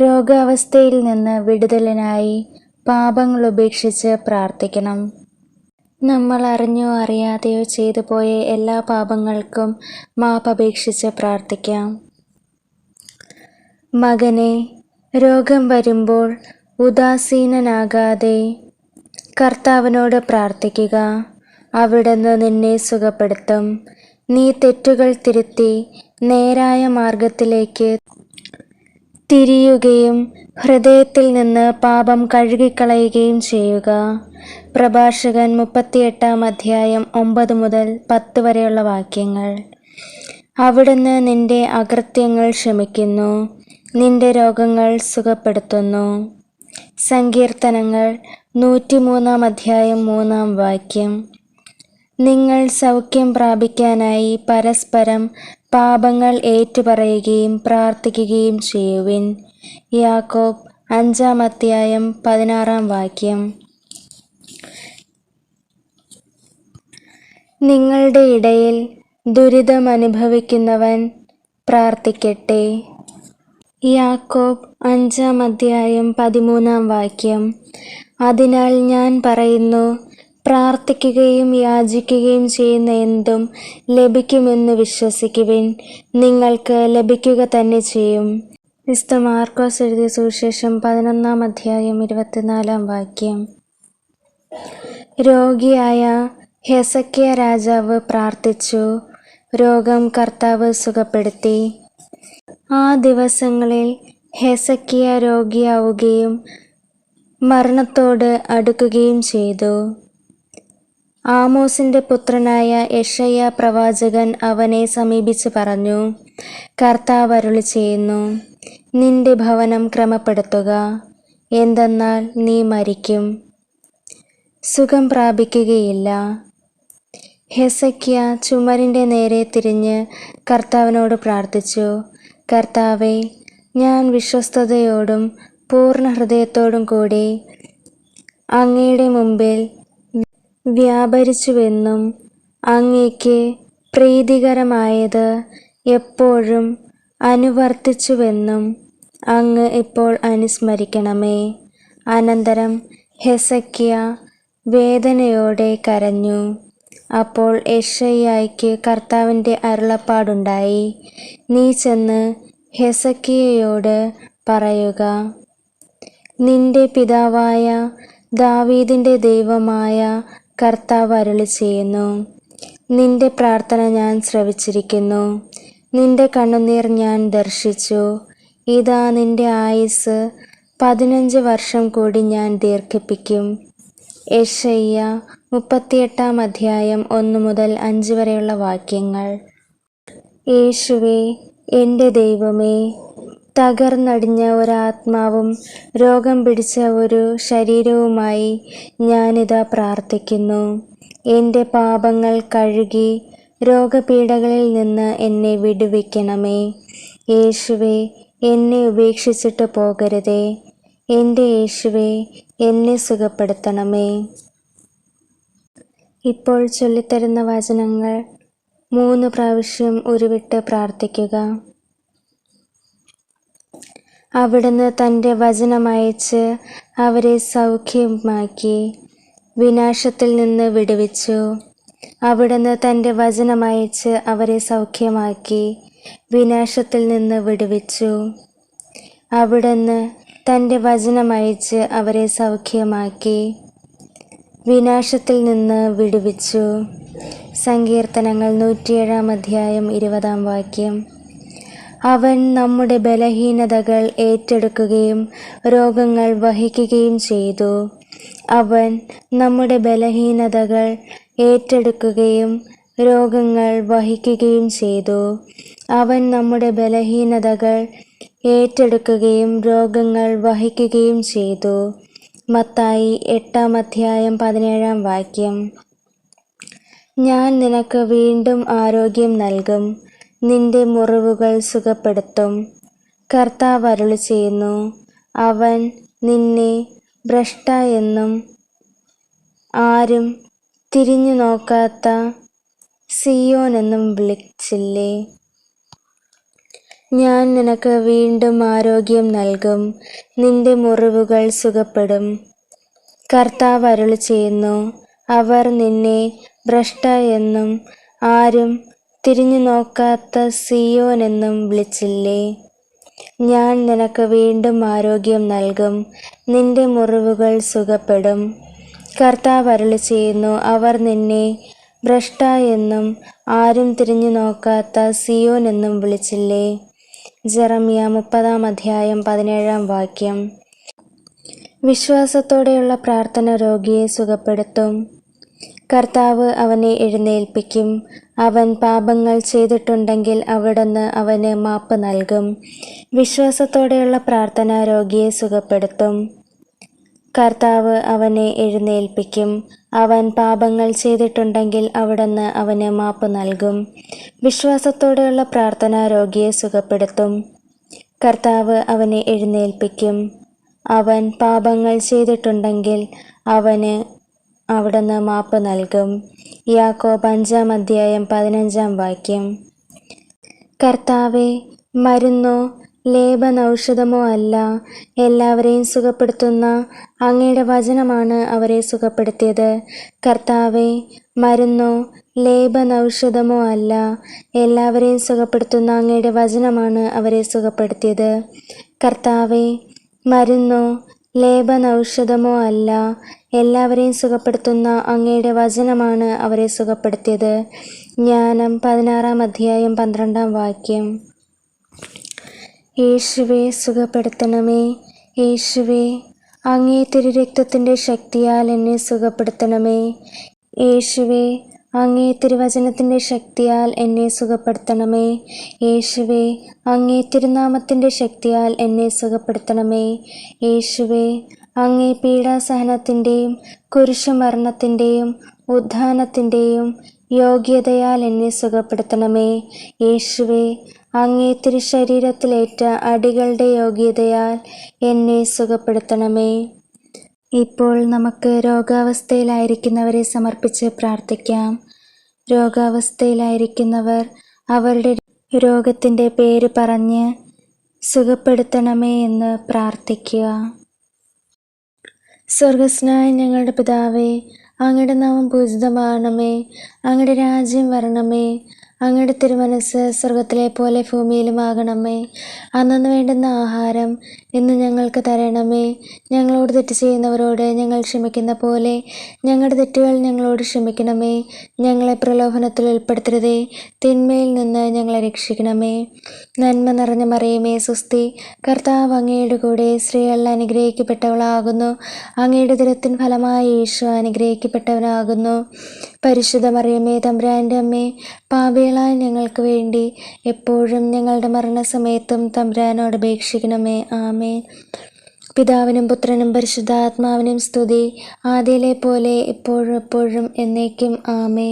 രോഗാവസ്ഥയിൽ നിന്ന് വിടുതലിനായി പാപങ്ങൾ ഉപേക്ഷിച്ച് പ്രാർത്ഥിക്കണം. നമ്മൾ അറിഞ്ഞോ അറിയാതെയോ ചെയ്തു പോയ എല്ലാ പാപങ്ങൾക്കും മാപ്പപേക്ഷിച്ച് പ്രാർത്ഥിക്കാം. മകനെ രോഗം വരുമ്പോൾ ഉദാസീനനാകാതെ കർത്താവിനോട് പ്രാർത്ഥിക്കുക. അവിടുന്ന് നിന്നെ സുഖപ്പെടുത്തും. നീ തെറ്റുകൾ തിരുത്തി നേരായ മാർഗത്തിലേക്ക് തിരിയുകയും ഹൃദയത്തിൽ നിന്ന് പാപം കഴുകിക്കളയുകയും ചെയ്യുക. പ്രഭാഷകൻ മുപ്പത്തിയെട്ടാം അധ്യായം ഒമ്പത് മുതൽ പത്ത് വരെയുള്ള വാക്യങ്ങൾ. അവിടുന്ന് നിന്റെ അകൃത്യങ്ങൾ ക്ഷമിക്കുന്നു. നിന്റെ രോഗങ്ങൾ സുഖപ്പെടുത്തുന്നു. സങ്കീർത്തനങ്ങൾ നൂറ്റിമൂന്നാം അധ്യായം മൂന്നാം വാക്യം. നിങ്ങൾ സൗഖ്യം പ്രാപിക്കാനായി പരസ്പരം പാപങ്ങൾ ഏറ്റുപറയുകയും പ്രാർത്ഥിക്കുകയും ചെയ്യുവിൻ. യാക്കോബ് അഞ്ചാം അധ്യായം പതിനാറാം വാക്യം. നിങ്ങളുടെ ഇടയിൽ ദുരിതം അനുഭവിക്കുന്നവൻ പ്രാർത്ഥിക്കട്ടെ. യാക്കോബ് അഞ്ചാം അധ്യായം പതിമൂന്നാം വാക്യം. അതിനാൽ ഞാൻ പറയുന്നു പ്രാർത്ഥിക്കുകയും യാചിക്കുകയും ചെയ്യുന്ന എന്തും ലഭിക്കുമെന്ന് വിശ്വസിക്കുവിൻ. നിങ്ങൾക്ക് ലഭിക്കുക തന്നെ ചെയ്യും. വിസ്ത മാർക്കോസ് എഴുതിയ സുവിശേഷം പതിനൊന്നാം അധ്യായം ഇരുപത്തിനാലാം വാക്യം. രോഗിയായ ഹെസക്കിയ രാജാവ് പ്രാർത്ഥിച്ചു. രോഗം കർത്താവ് സുഖപ്പെടുത്തി. ആ ദിവസങ്ങളിൽ ഹെസക്കിയ രോഗിയാവുകയും മരണത്തോട് അടുക്കുകയും ചെയ്തു. ആമോസിന്റെ പുത്രനായ യഷയ പ്രവാചകൻ അവനെ സമീപിച്ച് പറഞ്ഞു കർത്താവ് അരുളി ചെയ്യുന്നു നിന്റെ ഭവനം ക്രമപ്പെടുത്തുക. എന്തെന്നാൽ നീ മരിക്കും. സുഖം പ്രാപിക്കുകയില്ല. ഹെസക്കിയ ചുമരിന്റെ നേരെ തിരിഞ്ഞ് കർത്താവിനോട് പ്രാർത്ഥിച്ചു കർത്താവെ ഞാൻ വിശ്വസ്തയോടും പൂർണ ഹൃദയത്തോടും കൂടി അങ്ങയുടെ മുമ്പിൽ വ്യാപരിച്ചുവെന്നും അങ്ങേക്ക് പ്രീതികരമായത് എപ്പോഴും അനുവർത്തിച്ചുവെന്നും അങ്ങ് ഇപ്പോൾ അനുസ്മരിക്കണമേ. അനന്തരം ഹെസക്കിയ വേദനയോടെ കരഞ്ഞു. അപ്പോൾ യഷയ്യായ്ക്ക് കർത്താവിന്റെ അരുളപ്പാടുണ്ടായി. നീ ചെന്ന് ഹെസക്കിയയോട് പറയുക. നിന്റെ പിതാവായ ദാവീദിന്റെ ദൈവമായ കർത്താവ് അരളി ചെയ്യുന്നു. നിന്റെ പ്രാർത്ഥന ഞാൻ ശ്രവിച്ചിരിക്കുന്നു. നിന്റെ കണ്ണുനീർ ഞാൻ ദർശിച്ചു. ഇതാ നിന്റെ ആയുസ് പതിനഞ്ച് വർഷം കൂടി ഞാൻ ദീർഘിപ്പിക്കും. യഷയ്യ മുപ്പത്തിയെട്ടാം അധ്യായം ഒന്ന് മുതൽ അഞ്ച് വരെയുള്ള വാക്യങ്ങൾ. യേശുവേ എന്റെ ദൈവമേ തകർന്നടിഞ്ഞ ഒരാത്മാവും രോഗം പിടിച്ച ഒരു ശരീരവുമായി ഞാനിതാ പ്രാർത്ഥിക്കുന്നു. എന്റെ പാപങ്ങൾ കഴുകി രോഗപീഠകളിൽ നിന്ന് എന്നെ വിടുവിക്കണമേ. യേശുവെ എന്നെ ഉപേക്ഷിച്ചിട്ട് പോകരുതേ. എന്റെ യേശുവെ എന്നെ സുഖപ്പെടുത്തണമേ. ഇപ്പോൾ ചൊല്ലിത്തരുന്ന വചനങ്ങൾ മൂന്ന് പ്രാവശ്യം ഉരുവിട്ട് പ്രാർത്ഥിക്കുക. അവിടുന്ന് തന്റെ വചനമയച്ച് അവരെ സൗഖ്യമാക്കി വിനാശത്തിൽ നിന്ന് വിടുവിച്ചു. അവിടുന്ന് തന്റെ വചനമയച്ച് അവരെ സൗഖ്യമാക്കി വിനാശത്തിൽ നിന്ന് വിടുവിച്ചു. അവിടുന്ന് തന്റെ വചനമയച്ച് അവരെ സൗഖ്യമാക്കി വിനാശത്തിൽ നിന്ന് വിടുവിച്ചു. സങ്കീർത്തനങ്ങൾ നൂറ്റിയേഴാം അധ്യായം ഇരുപതാം വാക്യം. അവൻ നമ്മുടെ ബലഹീനതകൾ ഏറ്റെടുക്കുകയും രോഗങ്ങൾ വഹിക്കുകയും ചെയ്തു. അവൻ നമ്മുടെ ബലഹീനതകൾ ഏറ്റെടുക്കുകയും രോഗങ്ങൾ വഹിക്കുകയും ചെയ്തു. അവൻ നമ്മുടെ ബലഹീനതകൾ ഏറ്റെടുക്കുകയും രോഗങ്ങൾ വഹിക്കുകയും ചെയ്തു. മത്തായി എട്ടാം അധ്യായം പതിനേഴാം വാക്യം. ഞാൻ നിനക്ക് വീണ്ടും ആരോഗ്യം നൽകും. നിന്റെ മുറിവുകൾ സുഖപ്പെടുത്തും. കർത്താവ് അരുളി ചെയ്യുന്നു അവൻ നിന്നെ ഭ്രഷ്ട എന്നും ആരും തിരിഞ്ഞു നോക്കാത്ത സിയോൻ എന്നും വിളിച്ചില്ലേ? ഞാൻ നിനക്ക് വീണ്ടും ആരോഗ്യം നൽകും നിന്റെ മുറിവുകൾ സുഖപ്പെടും. കർത്താവ് അരുളി ചെയ്യുന്നു അവർ നിന്നെ ഭ്രഷ്ട എന്നും ആരും തിരിഞ്ഞു നോക്കാത്ത സിയോൻ എന്നും വിളിച്ചില്ലേ? ഞാൻ നിനക്ക് വീണ്ടും ആരോഗ്യം നൽകും. നിന്റെ മുറിവുകൾ സുഖപ്പെടും. കർത്താവ് അരളി ചെയ്യുന്നു അവർ നിന്നെ ഭ്രഷ്ട എന്നും ആരും തിരിഞ്ഞു നോക്കാത്ത സിയോൻ എന്നും വിളിച്ചില്ലേ? ജെറമിയ മുപ്പതാം അധ്യായം പതിനേഴാം വാക്യം. വിശ്വാസത്തോടെയുള്ള പ്രാർത്ഥന രോഗിയെ സുഖപ്പെടുത്തും. കർത്താവ് അവനെ എഴുന്നേൽപ്പിക്കും. അവൻ പാപങ്ങൾ ചെയ്തിട്ടുണ്ടെങ്കിൽ അവിടുന്ന് അവന് മാപ്പ് നൽകും. വിശ്വാസത്തോടെയുള്ള പ്രാർത്ഥന രോഗിയെ സുഖപ്പെടുത്തും. കർത്താവ് അവനെ എഴുന്നേൽപ്പിക്കും. അവൻ പാപങ്ങൾ ചെയ്തിട്ടുണ്ടെങ്കിൽ അവിടുന്ന് അവന് മാപ്പ് നൽകും. വിശ്വാസത്തോടെയുള്ള പ്രാർത്ഥന രോഗിയെ സുഖപ്പെടുത്തും. കർത്താവ് അവനെ എഴുന്നേൽപ്പിക്കും. അവൻ പാപങ്ങൾ ചെയ്തിട്ടുണ്ടെങ്കിൽ അവന് അവിടുന്ന് മാപ്പ് നൽകും. യാക്കോബ് അഞ്ചാം അധ്യായം പതിനഞ്ചാം വാക്യം. കർത്താവെ മരുന്നോ ലേപനൌഷധമോ അല്ല. എല്ലാവരെയും സുഖപ്പെടുത്തുന്ന അങ്ങയുടെ വചനമാണ് അവരെ സുഖപ്പെടുത്തിയത്. കർത്താവെ മരുന്നോ ലേപനൌഷധമോ അല്ല. എല്ലാവരെയും സുഖപ്പെടുത്തുന്ന അങ്ങയുടെ വചനമാണ് അവരെ സുഖപ്പെടുത്തിയത്. കർത്താവെ മരുന്നോ ലേപനൌഷധമോ അല്ല. എല്ലാവരെയും സുഖപ്പെടുത്തുന്ന അങ്ങയുടെ വചനമാണ് അവരെ സുഖപ്പെടുത്തിയത്. ജ്ഞാനം പതിനാറാം അധ്യായം പന്ത്രണ്ടാം വാക്യം. യേശുവെ സുഖപ്പെടുത്തണമേ. യേശുവെ അങ്ങേ തിരുരക്തത്തിന്റെ ശക്തിയാൽ എന്നെ സുഖപ്പെടുത്തണമേ. യേശുവെ അങ്ങേ തിരുവചനത്തിന്റെ ശക്തിയാൽ എന്നെ സുഖപ്പെടുത്തണമേ. യേശുവേ അങ്ങേ തിരുനാമത്തിന്റെ ശക്തിയാൽ എന്നെ സുഖപ്പെടുത്തണമേ. യേശുവേ അങ്ങേ പീഡാസഹനത്തിന്റെയും കുരിശുമരണത്തിന്റെയും ഉദ്ധാനത്തിന്റെയും യോഗ്യതയാൽ എന്നെ സുഖപ്പെടുത്തണമേ. യേശുവേ അങ്ങേ തിരുശരീരത്തിലേറ്റ അടികളുടെ യോഗ്യതയാൽ എന്നെ സുഖപ്പെടുത്തണമേ. ഇപ്പോൾ നമുക്ക് രോഗാവസ്ഥയിലായിരിക്കുന്നവരെ സമർപ്പിച്ച് പ്രാർത്ഥിക്കാം. രോഗാവസ്ഥയിലായിരിക്കുന്നവർ അവരുടെ രോഗത്തിന്റെ പേര് പറഞ്ഞ് സുഖപ്പെടുത്തണമേ എന്ന് പ്രാർത്ഥിക്കുക. സ്വർഗസ്നായ ഞങ്ങളുടെ പിതാവേ അങ്ങയുടെ നാമം പൂജിതമാണമേ അങ്ങയുടെ രാജ്യം വരണമേ അങ്ങയുടെ തിരുമനസ് സ്വർഗത്തിലെ പോലെ ഭൂമിയിലും ആകണമേ അന്നു വേണ്ടുന്ന ആഹാരം ഇന്ന് ഞങ്ങൾക്ക് തരണമേ. ഞങ്ങളോട് തെറ്റ് ചെയ്യുന്നവരോട് ഞങ്ങൾ ക്ഷമിക്കുന്ന പോലെ ഞങ്ങളുടെ തെറ്റുകൾ ഞങ്ങളോട് ക്ഷമിക്കണമേ. ഞങ്ങളെ പ്രലോഭനത്തിൽ ഉൾപ്പെടുത്തരുതേ. തിന്മയിൽ നിന്ന് ഞങ്ങളെ രക്ഷിക്കണമേ. നന്മ നിറഞ്ഞ മറിയമേ സുസ്തി കർത്താവ് അങ്ങയുടെ കൂടെ സ്ത്രീകളിൽ അനുഗ്രഹിക്കപ്പെട്ടവളാകുന്നു. അങ്ങയുടെ ദുരത്തിൻ ഫലമായി യേശു അനുഗ്രഹിക്കപ്പെട്ടവനാകുന്നു. പരിശുദ്ധ മറിയമേ തമ്പ്രാന്റെ അമ്മേ പാപികളായ ഞങ്ങൾക്ക് വേണ്ടി എപ്പോഴും ഞങ്ങളുടെ മരണസമയത്തും തമ്പുരാനോട് അപേക്ഷിക്കണമേ. ആമേ പിതാവിനും പുത്രനും പരിശുദ്ധാത്മാവിനും സ്തുതി. ആദ്യയിലെ പോലെ എപ്പോഴും എപ്പോഴും എന്നേക്കും. ആമേ